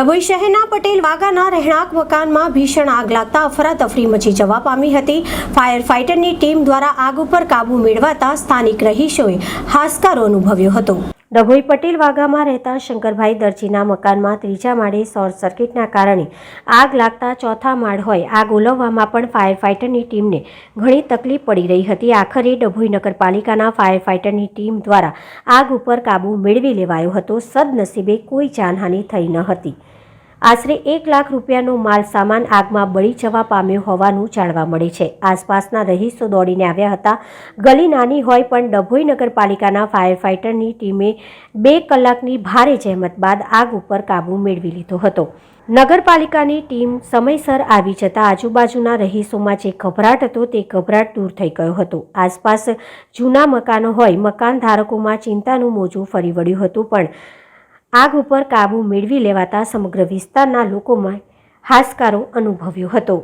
ડભોઈ શહેરના પટેલ વાગાના રહેણાંક મકાનમાં ભીષણ આગ લાગતા અફરાતફરી મચી જવા પામી હતી. ફાયર ફાઇટરની ટીમ દ્વારા આગ ઉપર કાબુ મેળવાતા સ્થાનિક રહીશોએ હાશકારો અનુભવ્યો હતો. ડભોઈ પટેલ વાગામાં રહેતા શંકરભાઈ દરજીના મકાનમાં ત્રીજા માળે શોર્ટ સર્કિટના કારણે આગ લાગતા ચોથા માળ હોય, આગ ઓલવવામાં પણ ફાયર ફાઇટરની ટીમને ઘણી તકલીફ પડી રહી હતી. આખરે ડભોઈ નગરપાલિકાના ફાયર ફાઇટરની ટીમ દ્વારા આગ ઉપર કાબુ મેળવી લેવાયો હતો. સદનસીબે કોઈ જાનહાનિ થઈ ન હતી. આશરે એક લાખ રૂપિયાનો માલ સામાન આગમાં બળી જવા પામ્યો હોવાનું જાણવા મળે છે. આસપાસના રહીશો દોડીને આવ્યા હતા. ગલી નાની હોય પણ ડભોઈ નગરપાલિકાના ફાયર ફાઇટરની ટીમે બે કલાકની ભારે જહેમત બાદ આગ ઉપર કાબૂ મેળવી લીધો હતો. નગરપાલિકાની ટીમ સમયસર આવી જતા આજુબાજુના રહીશોમાં જે ગભરાટ હતો તે ગભરાટ દૂર થઈ ગયો હતો. આસપાસ જૂના મકાનો હોય મકાન ધારકોમાં ચિંતાનું મોજું ફરી વળ્યું હતું પણ આગ ઉપર કાબૂ મેળવી લેવાતા સમગ્ર વિસ્તારના લોકોમાં હાશકારો અનુભવ્યો હતો.